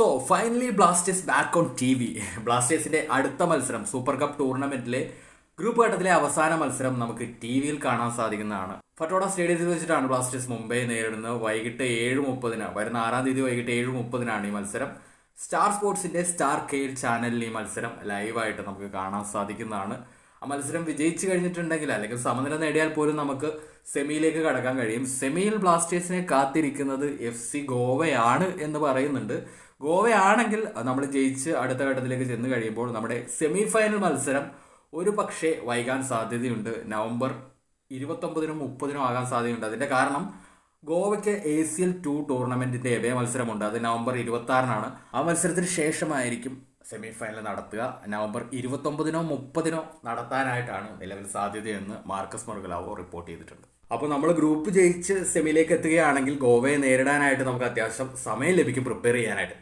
So finally Blasters back on T V ബ്ലാസ്റ്റേഴ്സിന്റെ അടുത്ത മത്സരം സൂപ്പർ കപ്പ് ടൂർണമെന്റിലെ ഗ്രൂപ്പ് ഘട്ടത്തിലെ അവസാന മത്സരം നമുക്ക് ടി വിയിൽ കാണാൻ സാധിക്കുന്നതാണ്. ഫട്ടോഡ സ്റ്റേഡിയത്തിൽ വെച്ചിട്ടാണ് ബ്ലാസ്റ്റേഴ്സ് മുംബൈ നേരിടുന്നത്. വൈകിട്ട് ഏഴ് മുപ്പതിന് വരുന്ന ആറാം തീയതി വൈകിട്ട് ഏഴ് മുപ്പതിനാണ് ഈ മത്സരം. സ്റ്റാർ സ്പോർട്സിന്റെ സ്റ്റാർ കെയർ ചാനലിൽ ഈ മത്സരം ലൈവായിട്ട് നമുക്ക് കാണാൻ സാധിക്കുന്നതാണ്. ആ മത്സരം വിജയിച്ചു കഴിഞ്ഞിട്ടുണ്ടെങ്കിൽ അല്ലെങ്കിൽ സമനില നേടിയാൽ പോലും നമുക്ക് സെമിയിലേക്ക് കടക്കാൻ കഴിയും. സെമിയിൽ ബ്ലാസ്റ്റേഴ്സിനെ കാത്തിരിക്കുന്നത് എഫ് സി ഗോവയാണ് എന്ന് പറയുന്നുണ്ട്. ഗോവയാണെങ്കിൽ നമ്മൾ ജയിച്ച് അടുത്ത ഘട്ടത്തിലേക്ക് ചെന്ന് കഴിയുമ്പോൾ നമ്മുടെ സെമി ഫൈനൽ മത്സരം ഒരു പക്ഷേ വൈകാൻ സാധ്യതയുണ്ട്. നവംബർ ഇരുപത്തൊമ്പതിനും മുപ്പതിനും ആകാൻ സാധ്യതയുണ്ട്. അതിന്റെ കാരണം ഗോവയ്ക്ക് എ സി എൽ ടു ടൂർണമെന്റിന്റെ എവേ മത്സരമുണ്ട്. അത് നവംബർ ഇരുപത്തി ആറിനാണ് ആ മത്സരത്തിന് ശേഷമായിരിക്കും സെമി ഫൈനൽ നടത്തുക. നവംബർ ഇരുപത്തൊമ്പതിനോ മുപ്പതിനോ നടത്താനായിട്ടാണ് നിലവിൽ സാധ്യതയെന്ന് മാർക്കസ് മർഗലാവോ റിപ്പോർട്ട് ചെയ്തിട്ടുണ്ട്. അപ്പോൾ നമ്മൾ ഗ്രൂപ്പ് ജയിച്ച് സെമിയിലേക്ക് എത്തുകയാണെങ്കിൽ ഗോവയെ നേരിടാനായിട്ട് നമുക്ക് അത്യാവശ്യം സമയം ലഭിക്കും പ്രിപ്പയർ ചെയ്യാനായിട്ട്.